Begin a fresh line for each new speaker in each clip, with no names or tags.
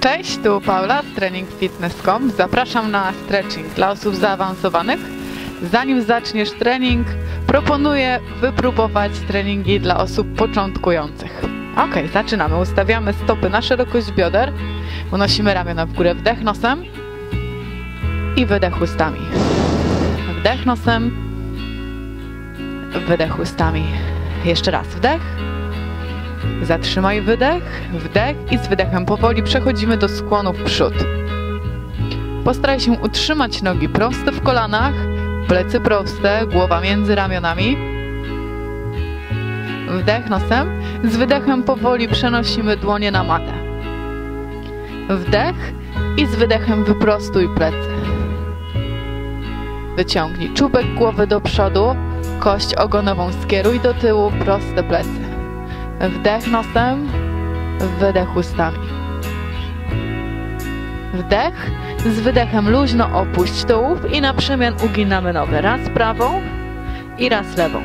Cześć, tu Paula z treningfitness.com. Zapraszam na stretching dla osób zaawansowanych. Zanim zaczniesz trening, proponuję wypróbować treningi dla osób początkujących. Ok, zaczynamy. Ustawiamy stopy na szerokość bioder. Unosimy ramiona w górę, wdech nosem i wydech ustami. Wdech nosem, wydech ustami. Jeszcze raz wdech Zatrzymaj wydech, wdech i z wydechem powoli przechodzimy do skłonu w przód. Postaraj się utrzymać nogi proste w kolanach, plecy proste, głowa między ramionami. Wdech nosem, z wydechem powoli przenosimy dłonie na matę. Wdech i z wydechem wyprostuj plecy. Wyciągnij czubek głowy do przodu, kość ogonową skieruj do tyłu, proste plecy. Wdech nosem, wydech ustami. Wdech, z wydechem luźno opuść tułów i na przemian uginamy nogę. Raz prawą i raz lewą.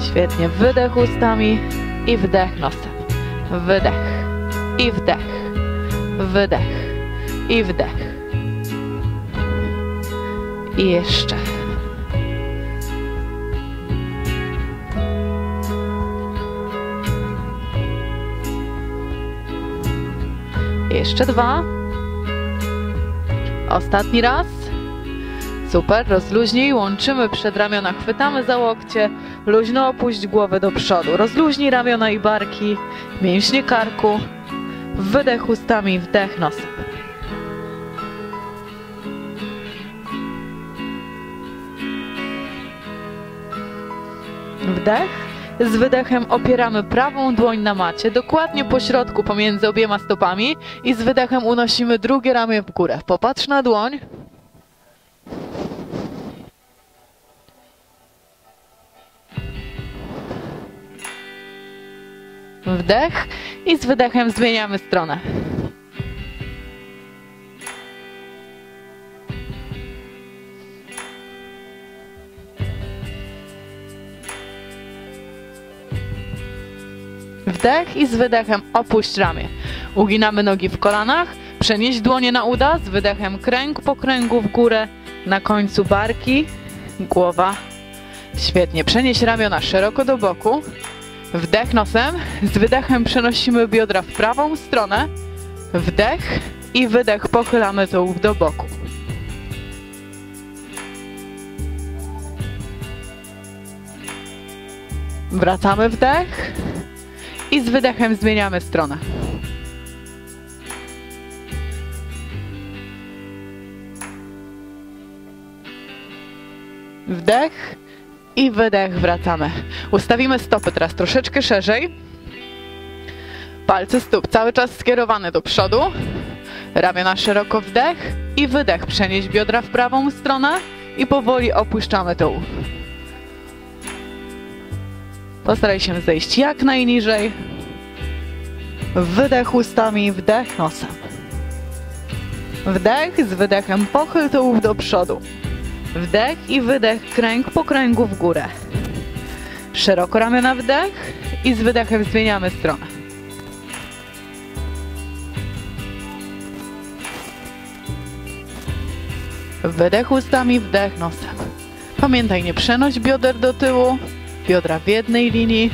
Świetnie, wydech ustami i wdech nosem. Wydech i wdech, wydech i wdech. I jeszcze. Jeszcze dwa. Ostatni raz. Super, rozluźnij, łączymy przedramiona, chwytamy za łokcie, luźno opuść głowę do przodu. Rozluźnij ramiona i barki, mięśnie karku. Wydech ustami, wdech nosem. Wdech. Z wydechem opieramy prawą dłoń na macie, dokładnie po środku pomiędzy obiema stopami i z wydechem unosimy drugie ramię w górę. Popatrz na dłoń. Wdech i z wydechem zmieniamy stronę. Wdech i z wydechem opuść ramię. Uginamy nogi w kolanach, przenieś dłonie na uda, z wydechem kręg po kręgu w górę, na końcu barki, głowa. Świetnie, przenieś ramiona szeroko do boku. Wdech nosem, z wydechem przenosimy biodra w prawą stronę. Wdech i wydech pochylamy tułów do boku. Wracamy wdech i z wydechem zmieniamy stronę. Wdech i wydech, wracamy. Ustawimy stopy teraz troszeczkę szerzej. Palce stóp cały czas skierowane do przodu. Ramiona szeroko wdech i wydech. Przenieść biodra w prawą stronę i powoli opuszczamy tułów. Postaraj się zejść jak najniżej. Wydech ustami, wdech nosem. Wdech z wydechem pochyl tułów do przodu. Wdech i wydech, kręg po kręgu w górę. Szeroko ramiona wdech i z wydechem zmieniamy stronę. Wydech ustami, wdech nosem. Pamiętaj, nie przenoś bioder do tyłu, biodra w jednej linii.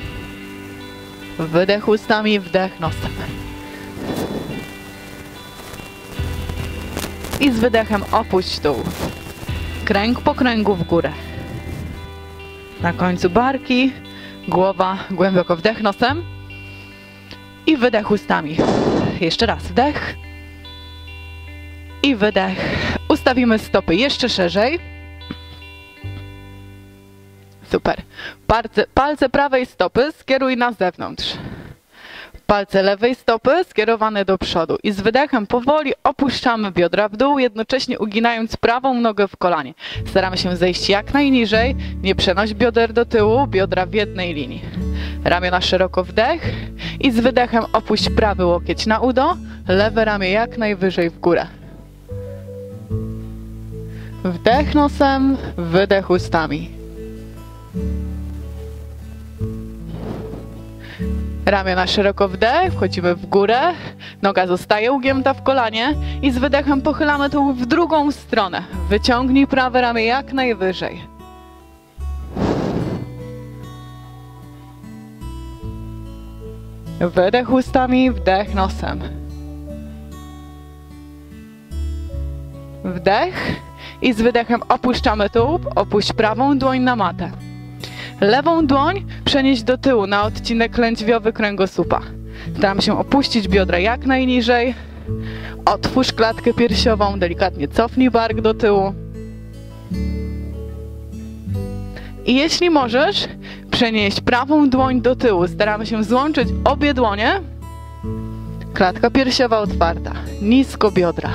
Wydech ustami, wdech nosem. I z wydechem opuść dół. Kręg po kręgu w górę. Na końcu barki, głowa, głęboko wdech nosem. I wydech ustami. Jeszcze raz wdech. I wydech. Ustawimy stopy jeszcze szerzej. Super. Palce, palce prawej stopy skieruj na zewnątrz. Palce lewej stopy skierowane do przodu i z wydechem powoli opuszczamy biodra w dół, jednocześnie uginając prawą nogę w kolanie. Staramy się zejść jak najniżej, nie przenoś bioder do tyłu, biodra w jednej linii. Ramiona szeroko wdech i z wydechem opuść prawy łokieć na udo, lewe ramię jak najwyżej w górę. Wdech nosem, wydech ustami. Ramiona szeroko wdech, wchodzimy w górę, noga zostaje ugięta w kolanie i z wydechem pochylamy tu w drugą stronę. Wyciągnij prawe ramię jak najwyżej. Wydech ustami, wdech nosem. Wdech i z wydechem opuszczamy tułów, opuść prawą dłoń na matę. Lewą dłoń przenieść do tyłu na odcinek lędźwiowy kręgosłupa. Staram się opuścić biodra jak najniżej. Otwórz klatkę piersiową, delikatnie cofnij bark do tyłu. I jeśli możesz, przenieść prawą dłoń do tyłu. Staramy się złączyć obie dłonie. Klatka piersiowa otwarta, nisko biodra.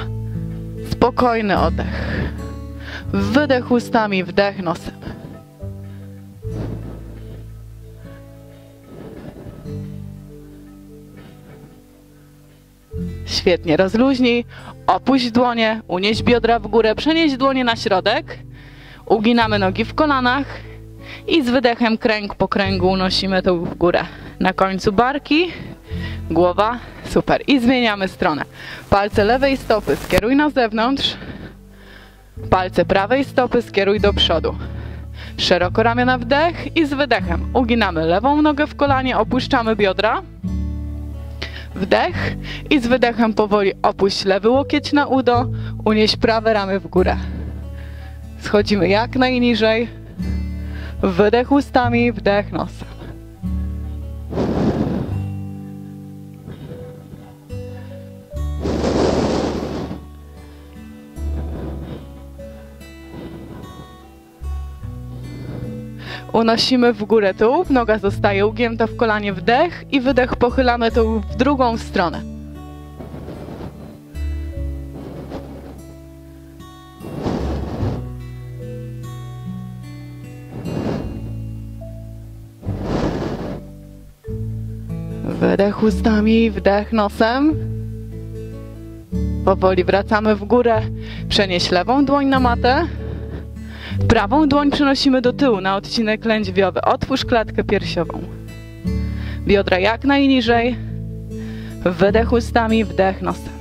Spokojny oddech. Wydech ustami, wdech nosem. Świetnie, rozluźnij, opuść dłonie, unieś biodra w górę, przenieś dłonie na środek. Uginamy nogi w kolanach i z wydechem kręg po kręgu unosimy to w górę. Na końcu barki, głowa, super. I zmieniamy stronę. Palce lewej stopy skieruj na zewnątrz, palce prawej stopy skieruj do przodu. Szeroko ramiona wdech i z wydechem uginamy lewą nogę w kolanie, opuszczamy biodra. Wdech i z wydechem powoli opuść lewy łokieć na udo, unieś prawe ramię w górę. Schodzimy jak najniżej. Wydech ustami, wdech nosem. Unosimy w górę tułów, noga zostaje ugięta w kolanie, wdech i wydech pochylamy tułów w drugą stronę. Wydech ustami, wdech nosem. Powoli wracamy w górę. Przenieś lewą dłoń na matę. Prawą dłoń przenosimy do tyłu na odcinek lędźwiowy. Otwórz klatkę piersiową. Biodra jak najniżej. Wydech ustami, wdech nosem.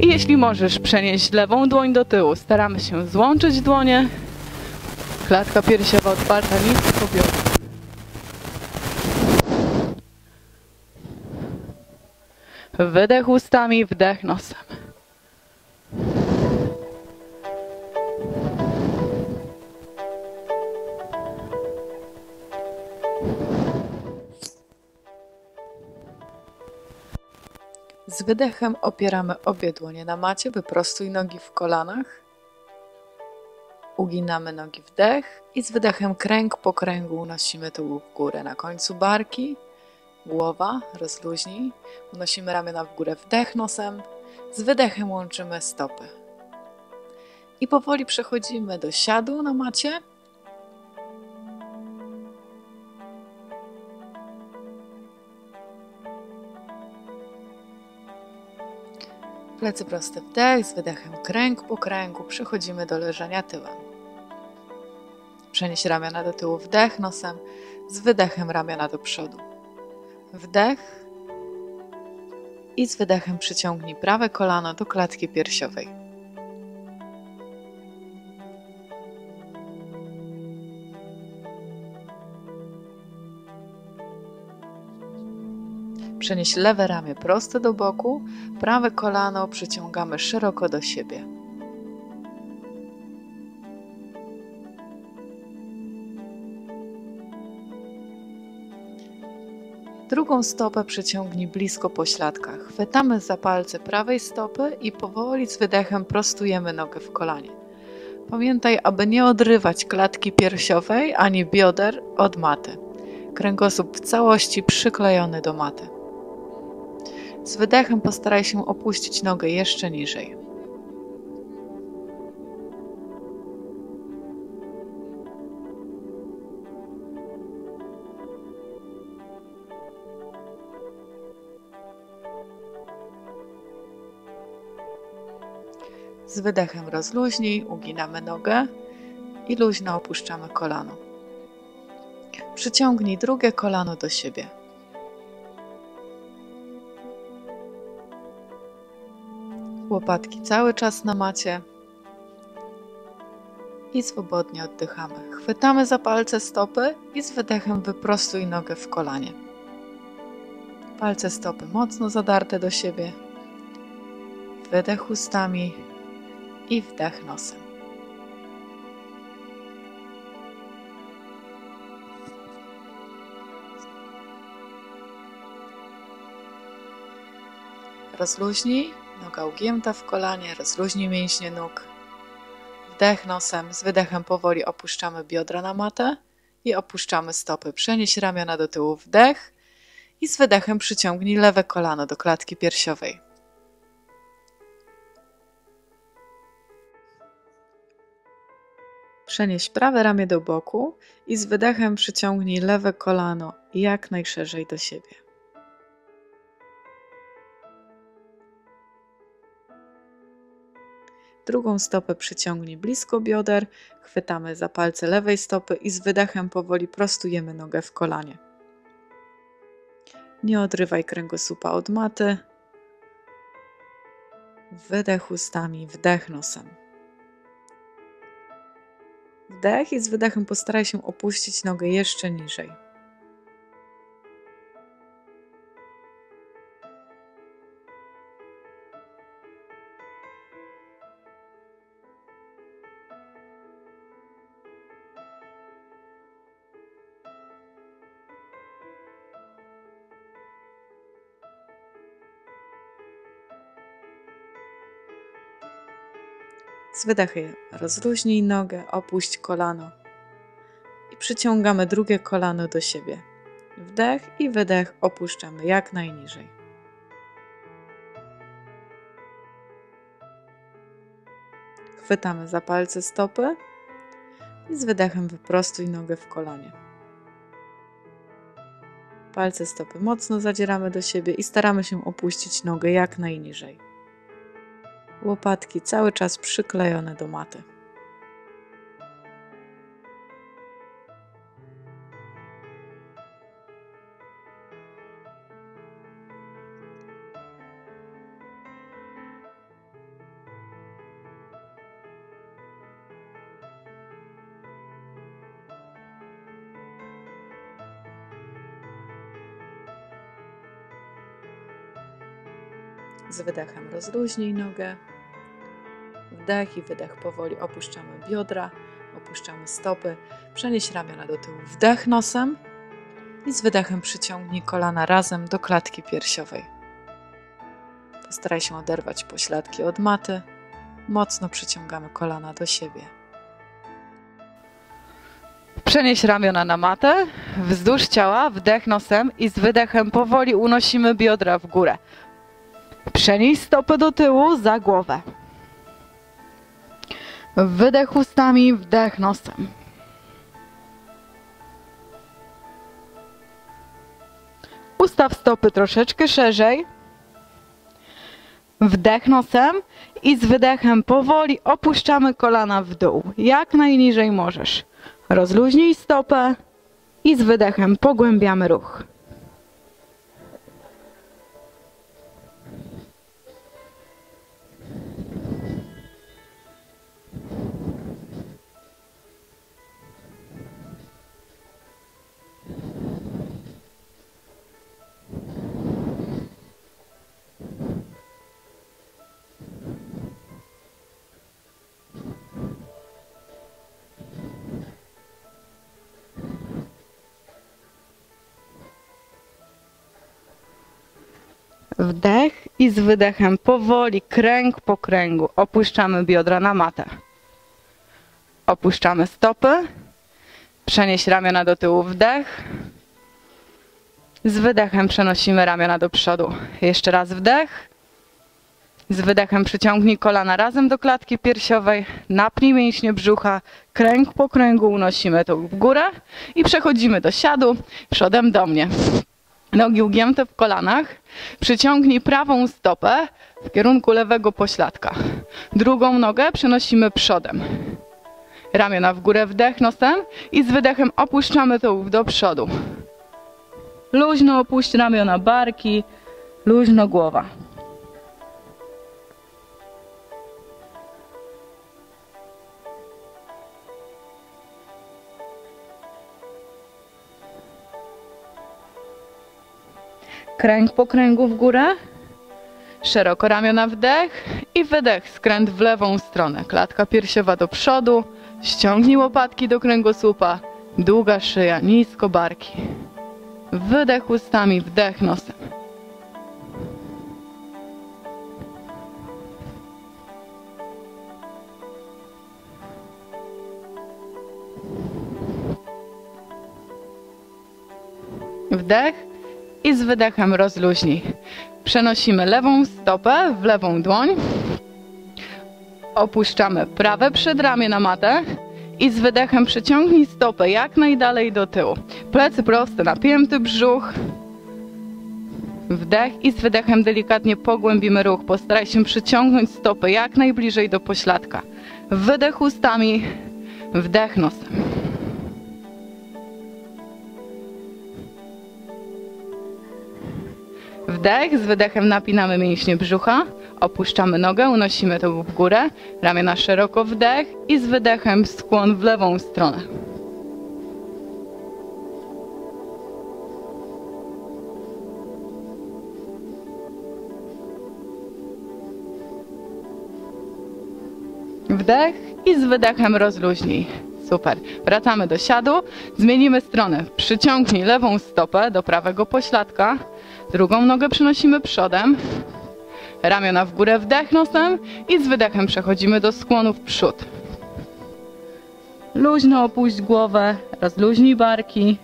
I jeśli możesz przenieść lewą dłoń do tyłu, staramy się złączyć dłonie. Klatka piersiowa otwarta, nisko biodra. Wydech ustami, wdech nosem. Wydechem opieramy obie dłonie na macie, wyprostuj nogi w kolanach. Uginamy nogi wdech i z wydechem kręg po kręgu unosimy tułów w górę. Na końcu barki, głowa, rozluźnij. Unosimy ramiona w górę, wdech nosem. Z wydechem łączymy stopy. I powoli przechodzimy do siadu na macie. Plecy proste wdech, z wydechem kręg po kręgu przechodzimy do leżenia tyłem. Przenieś ramiona do tyłu, wdech nosem, z wydechem ramiona do przodu. Wdech i z wydechem przyciągnij prawe kolano do klatki piersiowej. Przenieś lewe ramię prosto do boku, prawe kolano przyciągamy szeroko do siebie. Drugą stopę przyciągnij blisko po śladkach. Chwytamy za palce prawej stopy i powoli z wydechem prostujemy nogę w kolanie. Pamiętaj, aby nie odrywać klatki piersiowej ani bioder od maty. Kręgosłup w całości przyklejony do maty. Z wydechem postaraj się opuścić nogę jeszcze niżej. Z wydechem rozluźnij, uginamy nogę i luźno opuszczamy kolano. Przyciągnij drugie kolano do siebie. Łopatki cały czas na macie. I swobodnie oddychamy. Chwytamy za palce stopy i z wydechem wyprostuj nogę w kolanie. Palce stopy mocno zadarte do siebie. Wydech ustami i wdech nosem. Rozluźnij, noga ugięta w kolanie, rozluźnij mięśnie nóg. Wdech nosem, z wydechem powoli opuszczamy biodra na matę i opuszczamy stopy. Przenieś ramiona do tyłu, wdech i z wydechem przyciągnij lewe kolano do klatki piersiowej. Przenieś prawe ramię do boku i z wydechem przyciągnij lewe kolano jak najszerzej do siebie. Drugą stopę przyciągnij blisko bioder, chwytamy za palce lewej stopy i z wydechem powoli prostujemy nogę w kolanie. Nie odrywaj kręgosłupa od maty. Wydech ustami, wdech nosem. Wdech i z wydechem postaraj się opuścić nogę jeszcze niżej. Z wydechem rozluźnij nogę, opuść kolano i przyciągamy drugie kolano do siebie. Wdech i wydech opuszczamy jak najniżej. Chwytamy za palce stopy i z wydechem wyprostuj nogę w kolanie. Palce stopy mocno zadzieramy do siebie i staramy się opuścić nogę jak najniżej łopatki cały czas przyklejone do maty. Z wydechem rozluźnij nogę. Wdech i wydech powoli opuszczamy biodra, opuszczamy stopy. Przenieś ramiona do tyłu. Wdech nosem i z wydechem przyciągnij kolana razem do klatki piersiowej. Postaraj się oderwać pośladki od maty. Mocno przyciągamy kolana do siebie. Przenieś ramiona na matę, wzdłuż ciała, wdech nosem i z wydechem powoli unosimy biodra w górę. Przenieś stopę do tyłu za głowę. Wydech ustami, wdech nosem. Ustaw stopy troszeczkę szerzej. Wdech nosem i z wydechem powoli opuszczamy kolana w dół. Jak najniżej możesz. Rozluźnij stopę i z wydechem pogłębiamy ruch. Wdech i z wydechem powoli, kręg po kręgu, opuszczamy biodra na matę. Opuszczamy stopy. Przenieś ramiona do tyłu, wdech. Z wydechem przenosimy ramiona do przodu. Jeszcze raz wdech. Z wydechem przyciągnij kolana razem do klatki piersiowej, napnij mięśnie brzucha, kręg po kręgu unosimy to w górę i przechodzimy do siadu przodem do mnie. Nogi ugięte w kolanach. Przyciągnij prawą stopę w kierunku lewego pośladka. Drugą nogę przenosimy przodem. Ramiona w górę, wdech nosem i z wydechem opuszczamy tułów do przodu.
Luźno opuść ramiona, barki, luźno głowa. Kręg po kręgu w górę.
Szeroko ramiona wdech i wydech, skręt w lewą stronę. Klatka piersiowa do przodu, ściągnij łopatki do kręgosłupa, długa szyja, nisko barki. Wydech ustami, wdech nosem. Wdech i z wydechem rozluźnij. Przenosimy lewą stopę w lewą dłoń. Opuszczamy prawe przedramię na matę i z wydechem przyciągnij stopę jak najdalej do tyłu. Plecy proste, napięty brzuch. Wdech i z wydechem delikatnie pogłębimy ruch. Postaraj się przyciągnąć stopę jak najbliżej do pośladka. Wydech ustami, wdech nosem. Wdech, z wydechem napinamy mięśnie brzucha, opuszczamy nogę, unosimy to w górę, ramiona szeroko wdech i z wydechem skłon w lewą stronę. Wdech i z wydechem rozluźnij. Super. Wracamy do siadu. Zmienimy stronę. Przyciągnij lewą stopę do prawego pośladka. Drugą nogę przenosimy przodem. Ramiona w górę, wdech nosem i z wydechem przechodzimy do skłonu w przód.
Luźno opuść głowę, rozluźnij barki.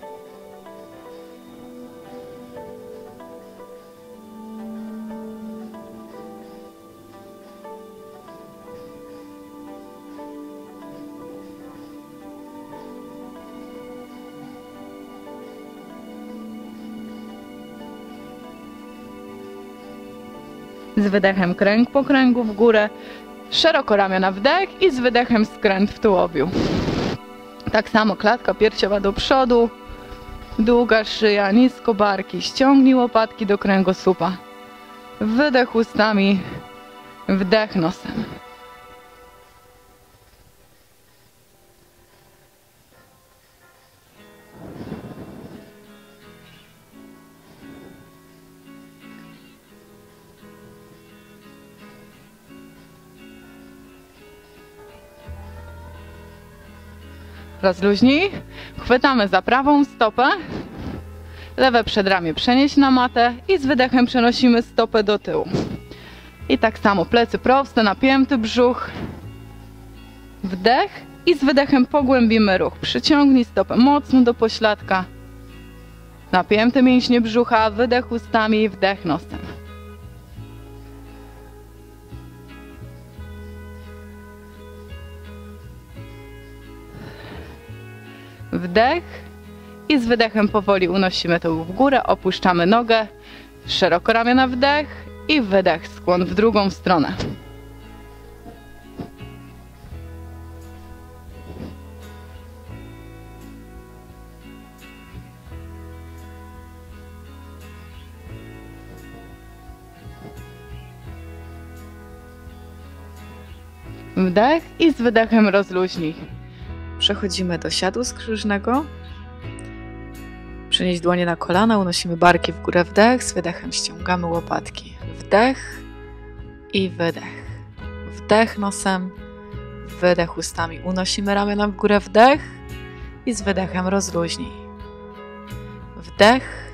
Z wydechem kręg po kręgu w górę.
Szeroko ramiona wdech i z wydechem skręt w tułowiu. Tak samo klatka piersiowa do przodu. Długa szyja, nisko barki. Ściągnij łopatki do kręgosłupa. Wydech ustami, wdech nosem. Rozluźnij. Chwytamy za prawą stopę. Lewe przedramię przenieść na matę i z wydechem przenosimy stopę do tyłu. I tak samo plecy proste, napięty brzuch. Wdech i z wydechem pogłębimy ruch. Przyciągnij stopę mocno do pośladka. Napięte mięśnie brzucha, wydech ustami wdech nosem. Wdech i z wydechem powoli unosimy to w górę, opuszczamy nogę, szeroko ramiona wdech i wydech, skłon w drugą stronę. Wdech i z wydechem rozluźnij. Przechodzimy do siadu skrzyżnego. Przenieść dłonie na kolana, unosimy barki w górę, wdech, z wydechem ściągamy łopatki. Wdech i wydech. Wdech nosem, wydech ustami. Unosimy ramiona w górę, wdech i z wydechem rozluźnij. Wdech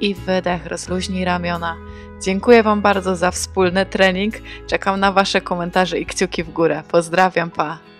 i wydech, rozluźnij ramiona. Dziękuję Wam bardzo za wspólny trening. Czekam na Wasze komentarze i kciuki w górę. Pozdrawiam, pa!